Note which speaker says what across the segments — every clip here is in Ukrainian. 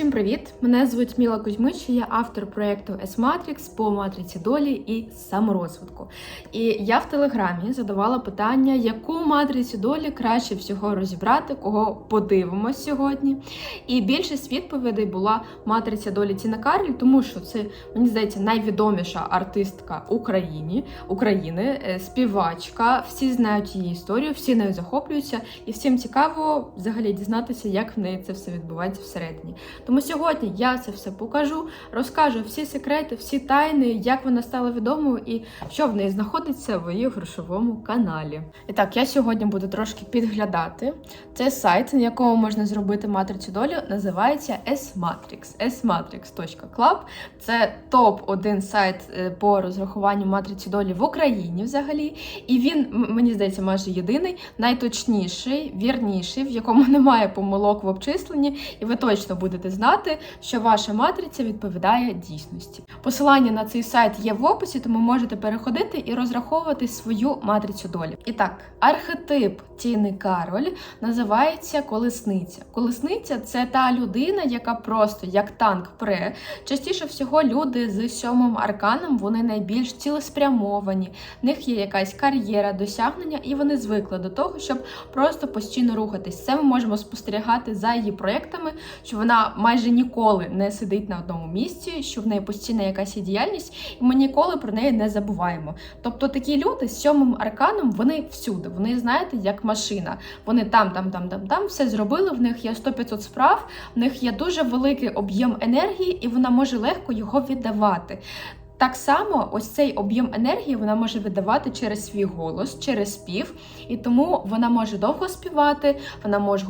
Speaker 1: Всім привіт! Мене звуть Міла Кузьмич, я автор проєкту S-Matrix по матриці долі і саморозвитку. І я в телеграмі задавала питання, яку матрицю долі краще всього розібрати, кого подивимось сьогодні. І більшість відповідей була матриця долі Тіна Карль, тому що це, мені здається, найвідоміша артистка Україні, України, е, співачка. Всі знають її історію, всі нею захоплюються, і всім цікаво взагалі дізнатися, як в неї це все відбувається всередині. Тому сьогодні я це все покажу, розкажу всі секрети, всі тайни, як вона стала відомою і що в неї знаходиться в її грошовому каналі. І так, я сьогодні буду трошки підглядати. Це сайт, на якому можна зробити матрицю долі, називається S-Matrix. smatrix.club. Це топ-1 сайт е, по розрахуванню матриці долі в Україні взагалі. І він, мені здається, майже єдиний, найточніший, вірніший, в якому немає помилок в обчисленні, і ви точно будете знати, що ваша матриця відповідає дійсності. Посилання на цей сайт є в описі, тому можете переходити і розраховувати свою матрицю долі. І так, архетип Тіни Кароль називається колесниця. Колесниця це та людина, яка просто як танк пре. Частіше всього люди з сьомим арканом вони найбільш цілеспрямовані, в них є якась кар'єра, досягнення, і вони звикли до того, щоб просто постійно рухатись. Це ми можемо спостерігати за її проєктами, що вона майже ніколи не сидить на одному місці, що в неї постійна якась є діяльність, і ми ніколи про неї не забуваємо. Тобто такі люди з сьомим арканом вони всюди. Вони знаєте, як машина. Вони там, там, там, там, там все зробили. В них є 100-500 справ, в них є дуже великий об'єм енергії, і вона може легко його віддавати. Так само, ось цей об'єм енергії вона може видавати через свій голос, через спів, і тому вона може довго співати, вона може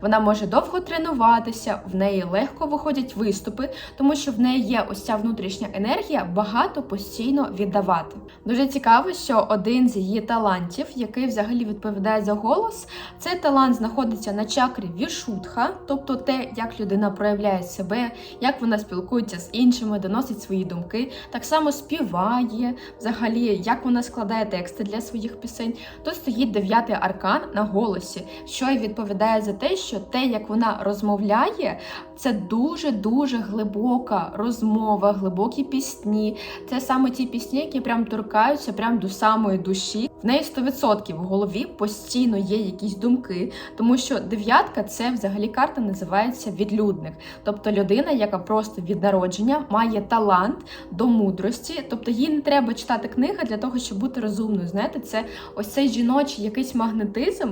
Speaker 1: вона може довго тренуватися, в неї легко виходять виступи, тому що в неї є ось ця внутрішня енергія багато постійно віддавати. Дуже цікаво, що один з її талантів, який взагалі відповідає за голос, цей талант знаходиться на чакрі Вішутха, тобто те, як людина проявляє себе, як вона спілкується з іншими, доносить свої думки, так само співає, взагалі, як вона складає тексти для своїх пісень. Тут стоїть дев'ятий аркан на голосі, що й відповідає за те, що те, як вона розмовляє, це дуже-дуже глибока розмова, глибокі пісні. Це саме ті пісні, які прям торкаються прям до самої душі. В неї 100% в голові постійно є якісь думки, тому що дев'ятка це взагалі карта називається відлюдник, тобто людина, яка просто від народження має талант до мудрості, тобто їй не треба читати книги для того, щоб бути розумною. Знаєте, це ось цей жіночий якийсь магнетизм,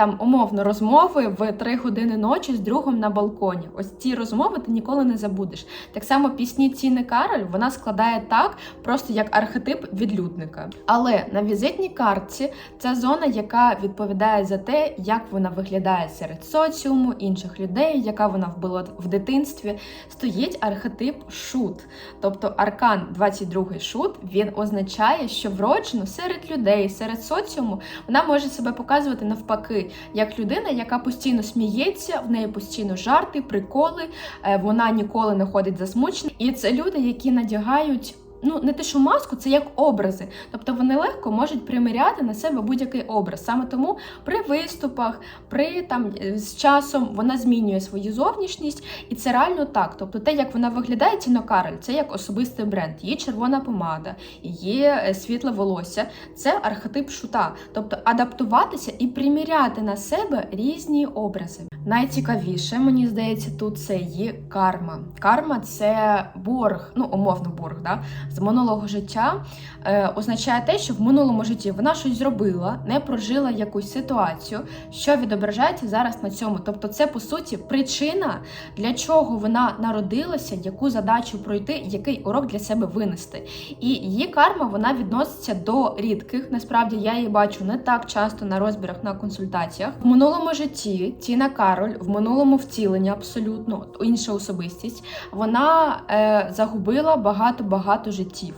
Speaker 1: там умовно розмови в 3 години ночі з другом на балконі. Ось ці розмови ти ніколи не забудеш. Так само пісні Ціни Кароль вона складає так, просто як архетип відлюдника. Але на візитній картці це зона, яка відповідає за те, як вона виглядає серед соціуму, інших людей, яка вона вбила в дитинстві. Стоїть архетип шут, тобто аркан 22 шут. Він означає, що вроджено серед людей, серед соціуму вона може себе показувати навпаки, як людина, яка постійно сміється, в неї постійно жарти, приколи, е, вона ніколи не ходить засмучена. І це люди, які надягають. Ну, не те, що маску, це як образи. Тобто вони легко можуть приміряти на себе будь-який образ. Саме тому при виступах, при там е, з часом вона змінює свою зовнішність, і це реально так. Тобто, те, як вона виглядає, Тіно Кароль, це як особистий бренд. Її червона помада, є е, світле волосся, це архетип шута. Тобто адаптуватися і приміряти на себе різні образи. Найцікавіше, мені здається, тут це її карма. Карма це борг, ну умовно борг, да, з минулого життя. Е, означає те, що в минулому житті вона щось зробила, не прожила якусь ситуацію, що відображається зараз на цьому. Тобто, це по суті причина, для чого вона народилася, яку задачу пройти, який урок для себе винести. І її карма вона відноситься до рідких. Насправді я її бачу не так часто на розбірах на консультаціях. В минулому житті Тіна Кароль, в минулому втіленні абсолютно інша особистість, вона е, загубила багато-багато життя positive.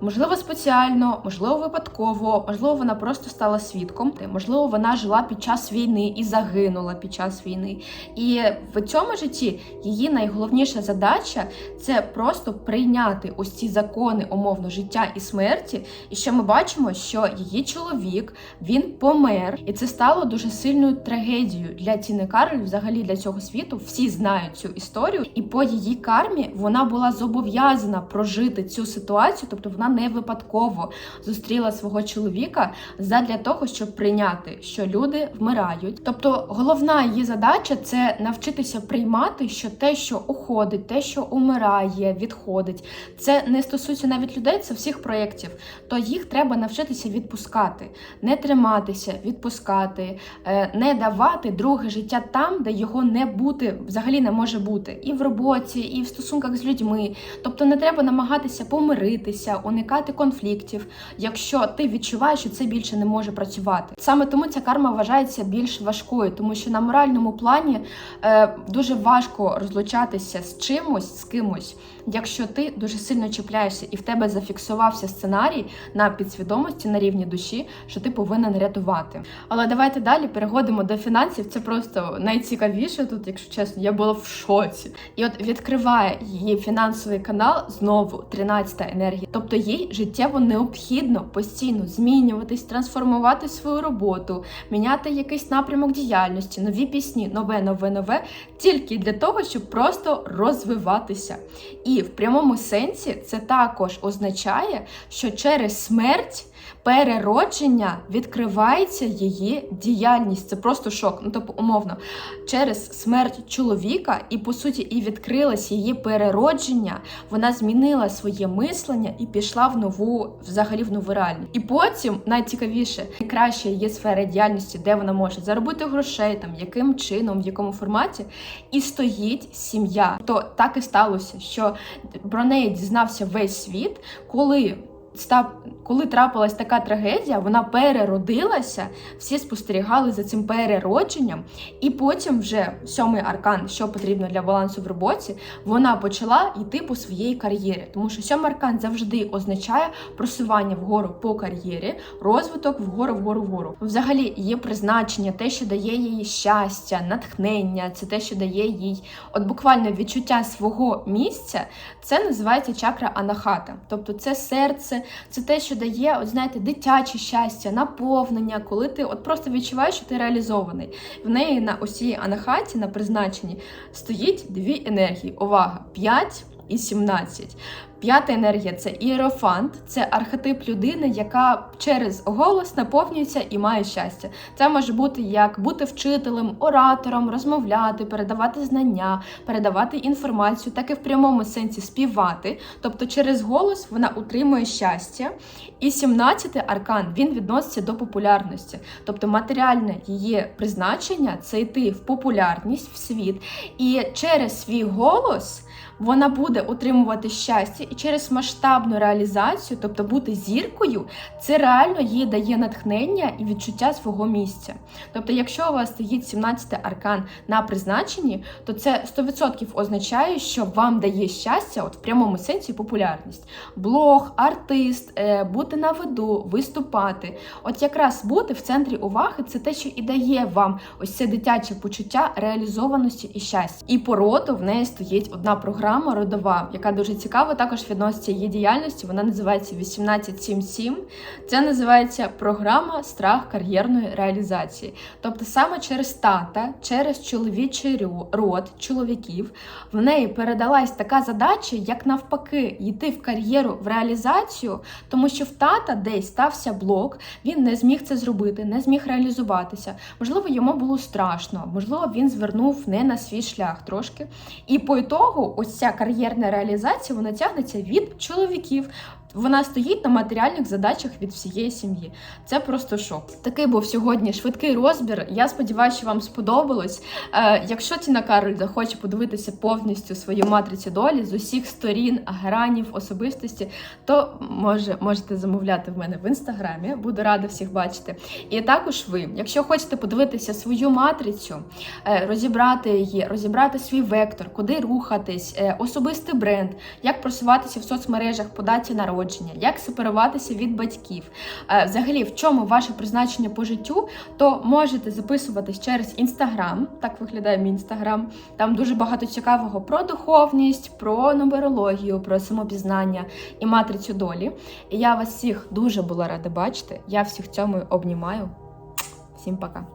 Speaker 1: Можливо, спеціально, можливо, випадково, можливо, вона просто стала свідком. Можливо, вона жила під час війни і загинула під час війни. І в цьому житті її найголовніша задача це просто прийняти ось ці закони умовно життя і смерті. І що ми бачимо, що її чоловік він помер, і це стало дуже сильною трагедією для Тіни Кароль, взагалі для цього світу. Всі знають цю історію, і по її кармі вона була зобов'язана прожити цю ситуацію, тобто вона не випадково зустріла свого чоловіка задля того, щоб прийняти, що люди вмирають. Тобто, головна її задача це навчитися приймати, що те, що уходить, те, що умирає, відходить, це не стосується навіть людей, це всіх проєктів. То їх треба навчитися відпускати, не триматися, відпускати, е, не давати друге життя там, де його не бути взагалі не може бути, і в роботі, і в стосунках з людьми. Тобто не треба намагатися помиритися, уникати конфліктів, якщо ти відчуваєш, що це більше не може працювати. Саме тому ця карма вважається більш важкою, тому що на моральному плані е, дуже важко розлучатися з чимось, з кимось, якщо ти дуже сильно чіпляєшся і в тебе зафіксувався сценарій на підсвідомості на рівні душі, що ти повинен рятувати. Але давайте далі переходимо до фінансів. Це просто найцікавіше тут, якщо чесно, я була в шоці. І от відкриває її фінансовий канал знову 13-та енергія. Тобто їй життєво необхідно постійно змінюватись, трансформувати свою роботу, міняти якийсь напрямок діяльності, нові пісні, нове, нове, нове, тільки для того, щоб просто розвиватися. І в прямому сенсі це також означає, що через смерть. Переродження відкривається її діяльність. Це просто шок. Ну тобто, умовно, через смерть чоловіка, і по суті, і відкрилось її переродження. Вона змінила своє мислення і пішла в нову, взагалі в нову реальність. І потім найцікавіше, найкраща її сфера діяльності, де вона може заробити грошей, там яким чином, в якому форматі, і стоїть сім'я. То так і сталося, що про неї дізнався весь світ, коли став, коли трапилась така трагедія, вона переродилася, всі спостерігали за цим переродженням, і потім вже сьомий аркан, що потрібно для балансу в роботі, вона почала йти по своїй кар'єрі. Тому що сьомий аркан завжди означає просування вгору по кар'єрі, розвиток вгору, вгору, вгору. Взагалі, є призначення, те, що дає їй щастя, натхнення, це те, що дає їй от буквально відчуття свого місця. Це називається чакра анахата. Тобто це серце, це те, що дає, от знаєте, дитяче щастя, наповнення, коли ти от просто відчуваєш, що ти реалізований. В неї на усій анахаті, на призначенні, стоїть дві енергії. Увага! 5 і 17. П'ята енергія це іерофант, це архетип людини, яка через голос наповнюється і має щастя. Це може бути як бути вчителем, оратором, розмовляти, передавати знання, передавати інформацію, так і в прямому сенсі співати. Тобто через голос вона утримує щастя. І 17-й аркан він відноситься до популярності. Тобто матеріальне її призначення це йти в популярність, в світ. І через свій голос вона буде утримувати щастя і через масштабну реалізацію, тобто бути зіркою, це реально їй дає натхнення і відчуття свого місця. Тобто, якщо у вас стоїть 17 аркан на призначенні, то це 100% означає, що вам дає щастя, от в прямому сенсі популярність. Блог, артист, е, бути на виду, виступати. От якраз бути в центрі уваги це те, що і дає вам ось це дитяче почуття реалізованості і щастя. І по роду в неї стоїть одна програма родова, яка дуже цікава, також відноситься її діяльності. Вона називається 1877. Це називається програма страх кар'єрної реалізації. Тобто, саме через тата, через чоловічий род чоловіків, в неї передалась така задача, як навпаки, йти в кар'єру в реалізацію, тому що в тата десь стався блок, він не зміг це зробити, не зміг реалізуватися. Можливо, йому було страшно, можливо, він звернув не на свій шлях трошки. І по ітогу, ось ця кар'єрна реалізація вона тягнеться від чоловіків. Вона стоїть на матеріальних задачах від всієї сім'ї. Це просто шок. Такий був сьогодні швидкий розбір. Я сподіваюся, що вам сподобалось. Е, якщо Тіна Кароль захоче подивитися повністю свою матрицю долі з усіх сторін, гранів, особистості, то може можете замовляти в мене в інстаграмі. Буду рада всіх бачити. І також ви, якщо хочете подивитися свою матрицю, е, розібрати її, розібрати свій вектор, куди рухатись, е, особистий бренд, як просуватися в соцмережах по даті народження, як сепаруватися від батьків, е, взагалі в чому ваше призначення по життю, то можете записуватись через інстаграм. Так виглядає мій інстаграм. Там дуже багато цікавого про духовність, про нумерологію, про самопізнання і матрицю долі. І я вас всіх дуже була рада бачити. Я всіх цьому обнімаю. Всім пока.